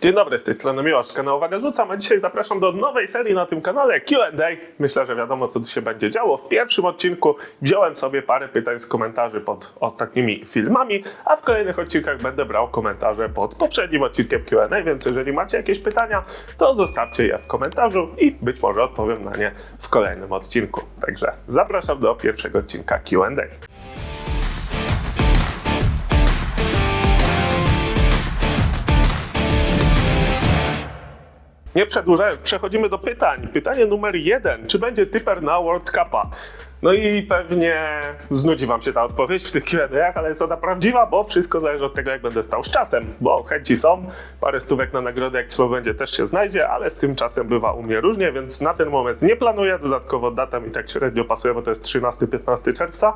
Dzień dobry, z tej strony Miłosz kanału Uwaga Rzucam, a dzisiaj zapraszam do nowej serii na tym kanale Q&A. Myślę, że wiadomo, co tu się będzie działo. W pierwszym odcinku wziąłem sobie parę pytań z komentarzy pod ostatnimi filmami, a w kolejnych odcinkach będę brał komentarze pod poprzednim odcinkiem Q&A, więc jeżeli macie jakieś pytania, to zostawcie je w komentarzu i być może odpowiem na nie w kolejnym odcinku. Także zapraszam do pierwszego odcinka Q&A. Nie przedłużając, przechodzimy do pytań. Pytanie numer jeden. Czy będzie typer na World Cupa? No i pewnie znudzi wam się ta odpowiedź w tych Q&A, ale jest ona prawdziwa, bo wszystko zależy od tego, jak będę stał z czasem. Bo chęci są, parę stówek na nagrodę, jak trzeba będzie, też się znajdzie, ale z tym czasem bywa u mnie różnie, więc na ten moment nie planuję. Dodatkowo data mi tak średnio pasuje, bo to jest 13-15 czerwca.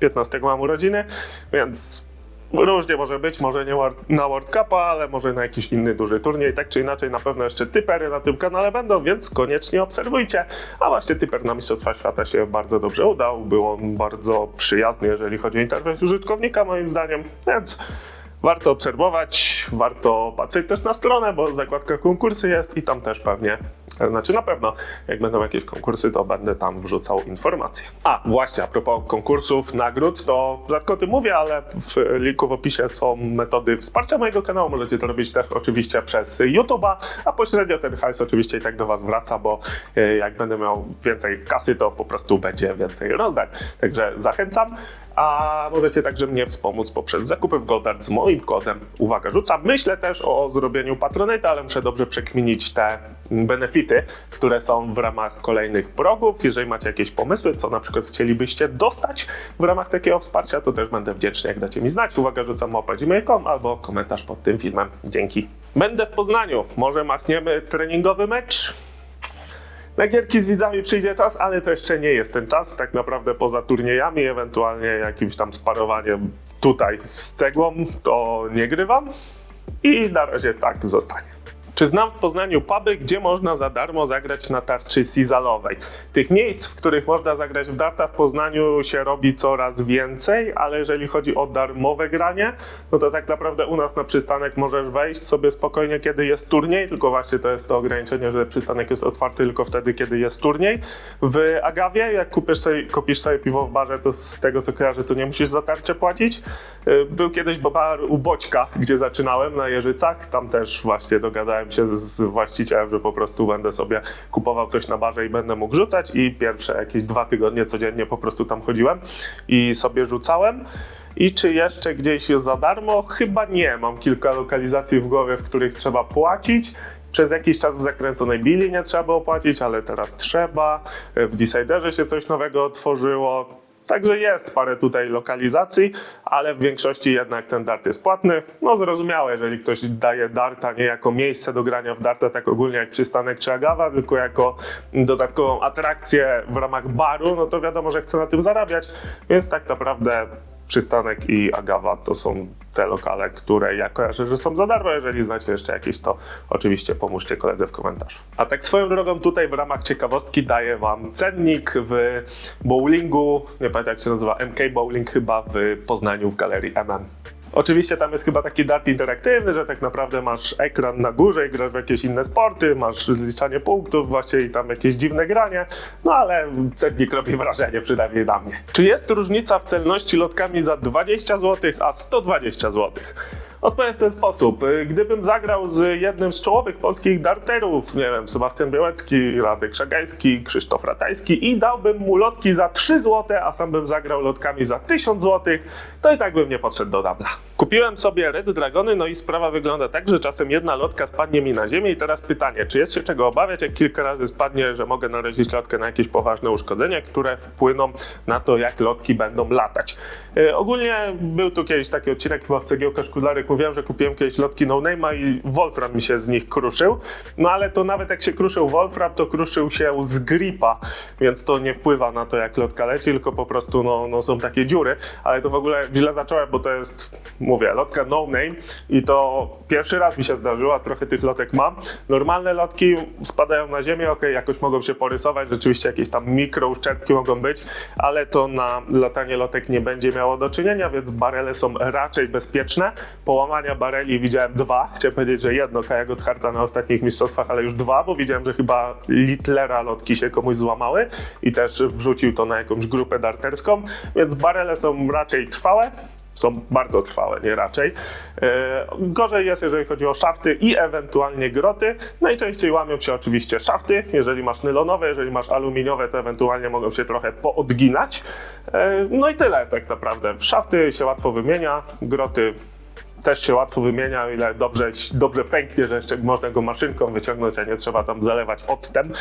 15 mam urodziny, więc Różnie może być, może nie na World Cupa, ale może na jakiś inny duży turniej. Tak czy inaczej, na pewno jeszcze typery na tym kanale będą, więc koniecznie obserwujcie. A właśnie typer na Mistrzostwa Świata się bardzo dobrze udał. Był on bardzo przyjazny, jeżeli chodzi o interfejs użytkownika, moim zdaniem, więc warto obserwować, warto patrzeć też na stronę, bo zakładka konkursy jest i tam też pewnie, znaczy na pewno, jak będą jakieś konkursy, to będę tam wrzucał informacje. A właśnie, a propos konkursów, nagród, to rzadko o tym mówię, ale w linku w opisie są metody wsparcia mojego kanału. Możecie to robić też oczywiście przez YouTube'a, a pośrednio ten hajs oczywiście i tak do Was wraca, bo e, jak będę miał więcej kasy, to po prostu będzie więcej rozdań. Także zachęcam. A możecie także mnie wspomóc poprzez zakupy w Goddard z moim kodem. Uwaga, rzucam. Myślę też o zrobieniu patronata, ale muszę dobrze przekminić te benefity, które są w ramach kolejnych progów. Jeżeli macie jakieś pomysły, co na przykład chcielibyście dostać w ramach takiego wsparcia, to też będę wdzięczny, jak dacie mi znać. Uwaga, rzucam małpa.gmail.com albo komentarz pod tym filmem. Dzięki. Będę w Poznaniu. Może machniemy treningowy mecz? Na gierki z widzami przyjdzie czas, ale to jeszcze nie jest ten czas. Tak naprawdę poza turniejami, ewentualnie jakimś tam sparowaniem tutaj z cegłą, to nie grywam. I na razie tak zostanie. Czy znam w Poznaniu puby, gdzie można za darmo zagrać na tarczy sizalowej? Tych miejsc, w których można zagrać w darta w Poznaniu się robi coraz więcej, ale jeżeli chodzi o darmowe granie, no to tak naprawdę u nas na przystanek możesz wejść sobie spokojnie, kiedy jest turniej, tylko właśnie to jest to ograniczenie, że przystanek jest otwarty tylko wtedy, kiedy jest turniej. W Agawie, jak kupisz sobie, kupisz sobie piwo w barze, to z tego co kojarzę, to nie musisz za tarczę płacić. Y, Był kiedyś bar u Boćka, gdzie zaczynałem na Jeżycach, tam też właśnie dogadałem się z właścicielem, że po prostu będę sobie kupował coś na barze i będę mógł rzucać i pierwsze jakieś dwa tygodnie codziennie po prostu tam chodziłem i sobie rzucałem. I czy jeszcze gdzieś jest za darmo? Chyba nie. Mam kilka lokalizacji w głowie, w których trzeba płacić. Przez jakiś czas w zakręconej Billy nie trzeba było płacić, ale teraz trzeba. W Deciderze się coś nowego otworzyło. Także jest parę tutaj lokalizacji, ale w większości jednak ten dart jest płatny. No zrozumiałe, jeżeli ktoś daje darta nie jako miejsce do grania w darta, tak ogólnie jak przystanek czy agawa, tylko jako dodatkową atrakcję w ramach baru, no to wiadomo, że chce na tym zarabiać. Więc tak naprawdę przystanek i agawa to są te lokale, które ja kojarzę, że są za darmo. Jeżeli znacie jeszcze jakieś, to oczywiście pomóżcie koledze w komentarzu. A tak swoją drogą tutaj w ramach ciekawostki daję wam cennik w bowlingu, nie pamiętam jak się nazywa, MK Bowling chyba w Poznaniu w galerii MM. Oczywiście tam jest chyba taki dart interaktywny, że tak naprawdę masz ekran na górze i grasz w jakieś inne sporty, masz zliczanie punktów właśnie i tam jakieś dziwne granie, no ale cennik robi wrażenie, przynajmniej na mnie. Czy jest różnica w celności lotkami za 20 zł, a 120 zł? Odpowiem w ten sposób. Gdybym zagrał z jednym z czołowych polskich darterów, nie wiem, Sebastian Białecki, Radek Szagajski, Krzysztof Ratajski i dałbym mu lotki za 3 zł, a sam bym zagrał lotkami za 1000 zł, to i tak bym nie podszedł do dubla. Kupiłem sobie Red Dragony, no i sprawa wygląda tak, że czasem jedna lotka spadnie mi na ziemię i teraz pytanie, czy jest się czego obawiać, jak kilka razy spadnie, że mogę narazić lotkę na jakieś poważne uszkodzenia, które wpłyną na to, jak lotki będą latać. Yy, ogólnie był tu kiedyś taki odcinek chyba w cegiełka Szkudlarek, mówiłem, że kupiłem kiedyś lotki no name'a i Wolfram mi się z nich kruszył, no ale to nawet jak się kruszył Wolfram, to kruszył się z gripa, więc to nie wpływa na to, jak lotka leci, tylko po prostu no, no są takie dziury, ale to w ogóle źle zacząłem, bo to jest, mówię, lotka no name i to pierwszy raz mi się zdarzyło, trochę tych lotek mam. Normalne lotki spadają na ziemię, ok, jakoś mogą się porysować, rzeczywiście jakieś tam mikro uszczerbki mogą być, ale to na latanie lotek nie będzie miało do czynienia, więc barele są raczej bezpieczne. Po połamania bareli widziałem dwa. Chciałem powiedzieć, że jedno Kaja Gotthardta na ostatnich mistrzostwach, ale już dwa, bo widziałem, że chyba Litlera lotki się komuś złamały i też wrzucił to na jakąś grupę darterską, więc barele są raczej trwałe. Są bardzo trwałe, nie raczej. E, gorzej jest, jeżeli chodzi o szafty i ewentualnie groty. Najczęściej łamią się oczywiście szafty. Jeżeli masz nylonowe, jeżeli masz aluminiowe, to ewentualnie mogą się trochę poodginać. E, no i tyle tak naprawdę. Szafty się łatwo wymienia, groty też się łatwo wymienia, ile dobrze, dobrze pęknie, że jeszcze można go maszynką wyciągnąć, a nie trzeba tam zalewać octem.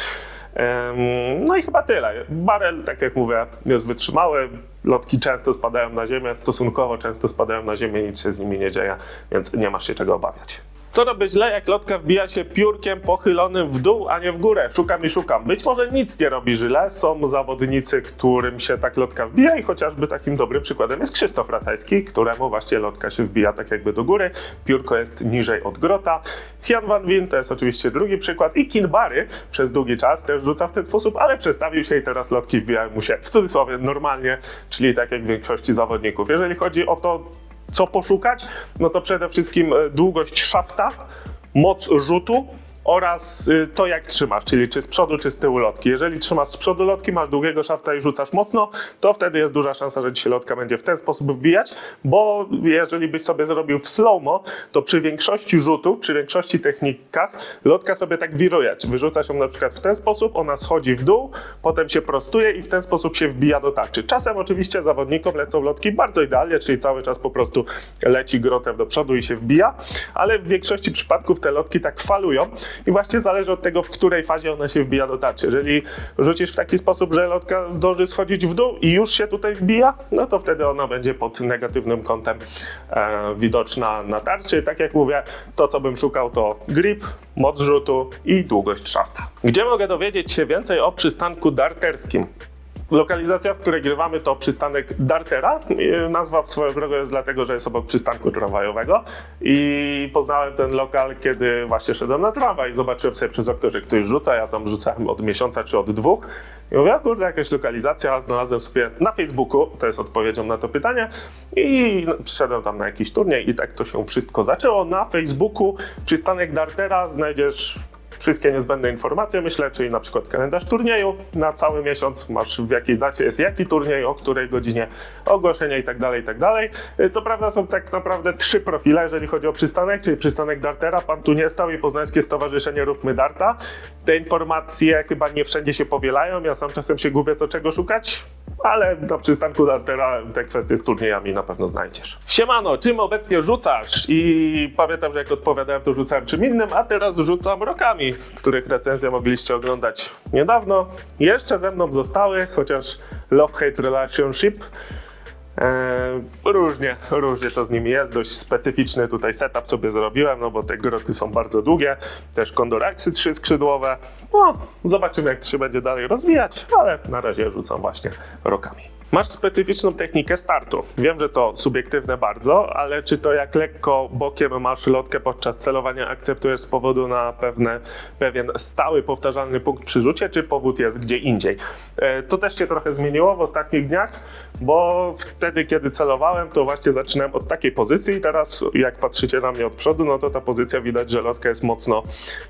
Em, No i chyba tyle. Barel, tak jak mówię, jest wytrzymały. Lotki często spadają na ziemię, stosunkowo często spadają na ziemię, nic się z nimi nie dzieje, więc nie masz się czego obawiać. Co robię źle, jak lotka wbija się piórkiem pochylonym w dół, a nie w górę? Szukam i szukam. Być może nic nie robi źle. Są zawodnicy, którym się tak lotka wbija i chociażby takim dobrym przykładem jest Krzysztof Ratajski, któremu właśnie lotka się wbija tak jakby do góry. Piórko jest niżej od grota. Jan Van Wien to jest oczywiście drugi przykład i Kinbary przez długi czas też rzuca w ten sposób, ale przestawił się i teraz lotki wbijają mu się w cudzysłowie normalnie, czyli tak jak w większości zawodników. Jeżeli chodzi o to, co poszukać? No to przede wszystkim e, długość szafta, moc rzutu oraz y, to, jak trzymasz, czyli czy z przodu, czy z tyłu lotki. Jeżeli trzymasz z przodu lotki, masz długiego szafta i rzucasz mocno, to wtedy jest duża szansa, że ci się lotka będzie w ten sposób wbijać, bo jeżeli byś sobie zrobił w slow-mo, to przy większości rzutów, przy większości technikach, lotka sobie tak wiruje. Czy Wyrzucasz ją na przykład w ten sposób, ona schodzi w dół, potem się prostuje i w ten sposób się wbija do tarczy. Czasem oczywiście zawodnikom lecą lotki bardzo idealnie, czyli cały czas po prostu leci grotem do przodu i się wbija, ale w większości przypadków te lotki tak falują i właśnie zależy od tego, w której fazie ona się wbija do tarczy. Jeżeli rzucisz w taki sposób, że lotka zdąży schodzić w dół i już się tutaj wbija, no to wtedy ona będzie pod negatywnym kątem e, widoczna na tarczy. Tak jak mówię, to co bym szukał to grip, moc rzutu i długość szafta. Gdzie mogę dowiedzieć się więcej o przystanku darterskim? Lokalizacja, w której grywamy, to przystanek Dartera. Nazwa w swoją drogą jest dlatego, że jest obok przystanku tramwajowego. I poznałem ten lokal, kiedy właśnie szedłem na tramwaj i zobaczyłem sobie przez okno, że ktoś rzuca. Ja tam rzucałem od miesiąca czy od dwóch. I mówię, a kurde, jakaś lokalizacja. Znalazłem sobie na Facebooku, to jest odpowiedzią na to pytanie. I przyszedłem tam na jakiś turniej i tak to się wszystko zaczęło. Na Facebooku przystanek Dartera znajdziesz wszystkie niezbędne informacje, myślę, czyli na przykład kalendarz turnieju na cały miesiąc, masz w jakiej dacie jest jaki turniej, o której godzinie, ogłoszenia i tak dalej, i tak. Co prawda są tak naprawdę trzy profile, jeżeli chodzi o przystanek, czyli przystanek Dartera, pan tu nie stał i Poznańskie Stowarzyszenie Róbmy Darta. Te informacje chyba nie wszędzie się powielają, ja sam czasem się gubię, co czego szukać, ale na przystanku Dartera te kwestie z turniejami na pewno znajdziesz. Siemano, czym obecnie rzucasz? I pamiętam, że jak odpowiadałem, to rzucałem czym innym, a teraz rzucam rokami, których recenzję mogliście oglądać niedawno. Jeszcze ze mną zostały, chociaż Love-Hate Relationship. Eee, różnie, różnie to z nimi jest, dość specyficzny tutaj setup sobie zrobiłem, no bo te groty są bardzo długie, też kondoraksy trzy skrzydłowe. No, zobaczymy jak się będzie dalej rozwijać, ale na razie rzucam właśnie rokami. Masz specyficzną technikę startu. Wiem, że to subiektywne bardzo, ale czy to jak lekko bokiem masz lotkę podczas celowania akceptujesz z powodu na pewne, pewien stały, powtarzalny punkt przy rzucie, czy powód jest gdzie indziej? E, To też się trochę zmieniło w ostatnich dniach, bo wtedy, kiedy celowałem, to właśnie zaczynałem od takiej pozycji i teraz jak patrzycie na mnie od przodu, no to ta pozycja widać, że lotka jest mocno,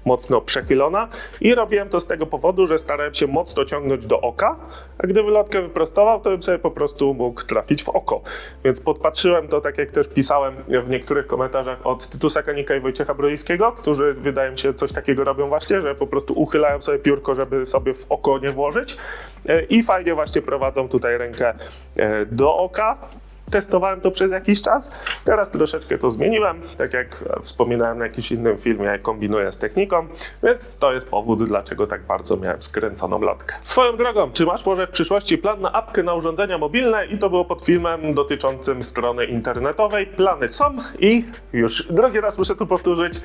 mocno przechylona i robiłem to z tego powodu, że starałem się mocno ciągnąć do oka, a gdybym lotkę wyprostował, to bym sobie po prostu mógł trafić w oko. Więc podpatrzyłem to, tak jak też pisałem w niektórych komentarzach od Tytusa Kanika i Wojciecha Broiskiego, którzy wydaje mi się coś takiego robią właśnie, że po prostu uchylają sobie piórko, żeby sobie w oko nie włożyć E, i fajnie właśnie prowadzą tutaj rękę e, do oka. Testowałem to przez jakiś czas, teraz troszeczkę to zmieniłem, tak jak wspominałem na jakimś innym filmie, kombinuję z techniką, więc to jest powód, dlaczego tak bardzo miałem skręconą lotkę. Swoją drogą, czy masz może w przyszłości plan na apkę na urządzenia mobilne? I to było pod filmem dotyczącym strony internetowej. Plany są i już drugi raz muszę tu powtórzyć,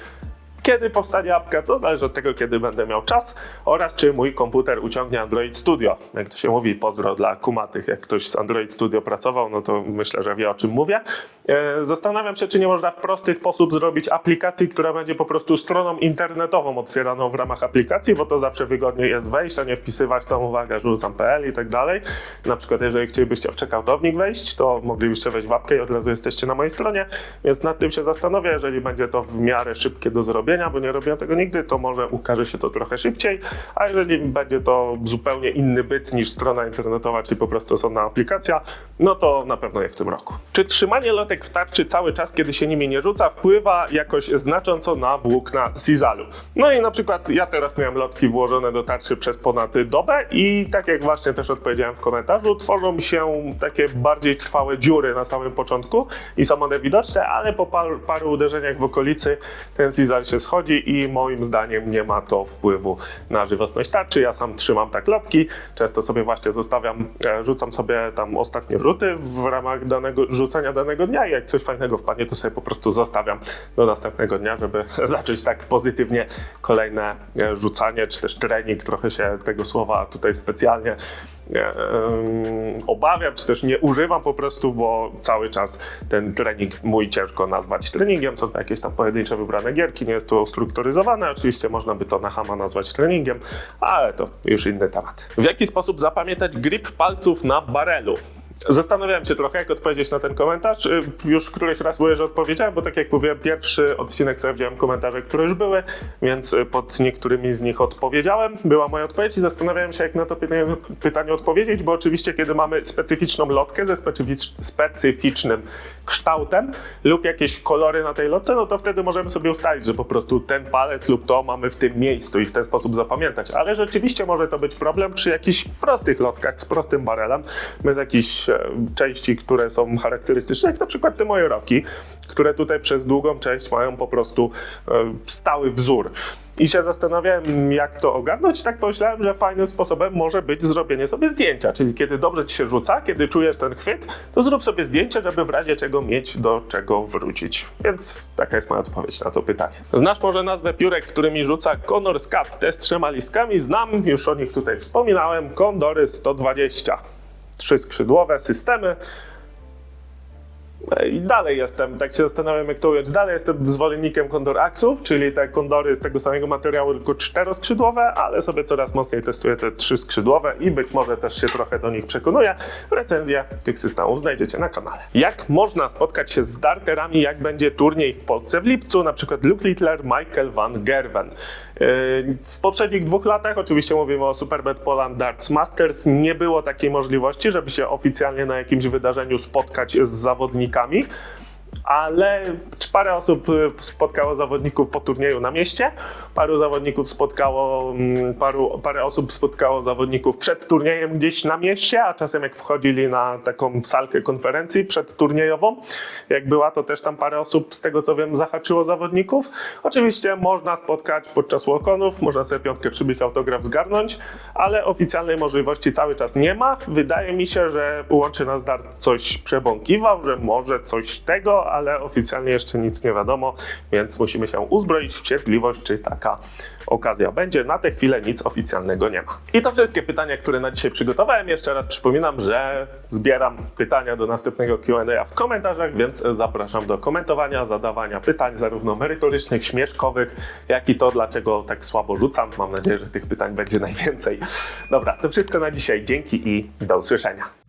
kiedy powstanie apka, to zależy od tego, kiedy będę miał czas oraz czy mój komputer uciągnie Android Studio. Jak to się mówi, pozdro dla kumatych. Jak ktoś z Android Studio pracował, no to myślę, że wie o czym mówię. E, Zastanawiam się, czy nie można w prosty sposób zrobić aplikacji, która będzie po prostu stroną internetową otwieraną w ramach aplikacji, bo to zawsze wygodniej jest wejść, a nie wpisywać tam uwaga, rzucam.pl i tak dalej. Na przykład, jeżeli chcielibyście w czekautownik wejść, to moglibyście wejść w apkę i od razu jesteście na mojej stronie, więc nad tym się zastanowię, jeżeli będzie to w miarę szybkie do zrobienia, bo nie robiłem tego nigdy, to może ukaże się to trochę szybciej, a jeżeli będzie to zupełnie inny byt niż strona internetowa, czyli po prostu osobna aplikacja, no to na pewno nie w tym roku. Czy trzymanie lotek w tarczy cały czas, kiedy się nimi nie rzuca, wpływa jakoś znacząco na włókna Sizalu? No i na przykład ja teraz miałem lotki włożone do tarczy przez ponad dobę i tak jak właśnie też odpowiedziałem w komentarzu, tworzą się takie bardziej trwałe dziury na samym początku i są one widoczne, ale po paru, paru uderzeniach w okolicy ten Sizal się schodzi i moim zdaniem nie ma to wpływu na żywotność tarczy. Ja sam trzymam tak lotki, często sobie właśnie zostawiam, e, rzucam sobie tam ostatnie rzuty w ramach danego rzucenia danego dnia i jak coś fajnego wpadnie, to sobie po prostu zostawiam do następnego dnia, żeby zacząć tak pozytywnie kolejne e, rzucanie, czy też trening, trochę się tego słowa tutaj specjalnie e, em, obawiam, czy też nie używam po prostu, bo cały czas ten trening mój ciężko nazwać treningiem. Są to jakieś tam pojedyncze wybrane gierki, nie jest to ustrukturyzowane. Oczywiście można by to na hama nazwać treningiem, ale to już inny temat. W jaki sposób zapamiętać grip palców na barelu? Zastanawiałem się trochę, jak odpowiedzieć na ten komentarz. Y, Już któryś raz mówię, że odpowiedziałem, bo tak jak mówiłem, pierwszy odcinek sobie wziąłem komentarze, które już były, więc y, pod niektórymi z nich odpowiedziałem. Była moja odpowiedź i zastanawiałem się, jak na to pytanie, pytanie odpowiedzieć, bo oczywiście, kiedy mamy specyficzną lotkę ze specyficz, specyficznym kształtem lub jakieś kolory na tej lotce, no to wtedy możemy sobie ustalić, że po prostu ten palec lub to mamy w tym miejscu i w ten sposób zapamiętać. Ale rzeczywiście może to być problem przy jakichś prostych lotkach z prostym barelem, bez jakichś części, które są charakterystyczne, jak na przykład te moje roki, które tutaj przez długą część mają po prostu e, stały wzór. I się zastanawiałem, jak to ogarnąć. Tak pomyślałem, że fajnym sposobem może być zrobienie sobie zdjęcia. Czyli kiedy dobrze ci się rzuca, kiedy czujesz ten chwyt, to zrób sobie zdjęcie, żeby w razie czego mieć do czego wrócić. Więc taka jest moja odpowiedź na to pytanie. Znasz może nazwę piórek, którymi rzuca Conor Scat te z trzema listkami? Znam, już o nich tutaj wspominałem. Kondory 120. Trzy skrzydłowe systemy. I dalej jestem, tak się zastanawiam, jak to ująć. Dalej jestem zwolennikiem Condor Axów, czyli te kondory z tego samego materiału, tylko czteroskrzydłowe, ale sobie coraz mocniej testuję te trzy skrzydłowe i być może też się trochę do nich przekonuję. Recenzję tych systemów znajdziecie na kanale. Jak można spotkać się z darterami, jak będzie turniej w Polsce w lipcu, na przykład Luke Littler, Michael van Gerwen. W poprzednich dwóch latach, oczywiście mówimy o Superbet Poland Darts Masters, nie było takiej możliwości, żeby się oficjalnie na jakimś wydarzeniu spotkać z zawodnikami, ale parę osób spotkało zawodników po turnieju na mieście, paru zawodników spotkało, mm, paru, parę osób spotkało zawodników przed turniejem gdzieś na mieście, a czasem jak wchodzili na taką salkę konferencji przedturniejową, jak była, to też tam parę osób, z tego co wiem, zahaczyło zawodników. Oczywiście można spotkać podczas walk-onów, można sobie piątkę przybić, autograf zgarnąć, ale oficjalnej możliwości cały czas nie ma. Wydaje mi się, że łączy nas dart coś przebąkiwał, że może coś tego, ale oficjalnie jeszcze nic nie wiadomo, więc musimy się uzbroić w cierpliwość, czy taka okazja będzie. Na tę chwilę nic oficjalnego nie ma. I to wszystkie pytania, które na dzisiaj przygotowałem. Jeszcze raz przypominam, że zbieram pytania do następnego Q&A w komentarzach, więc zapraszam do komentowania, zadawania pytań, zarówno merytorycznych, śmieszkowych, jak i to, dlaczego tak słabo rzucam. Mam nadzieję, że tych pytań będzie najwięcej. Dobra, to wszystko na dzisiaj. Dzięki i do usłyszenia.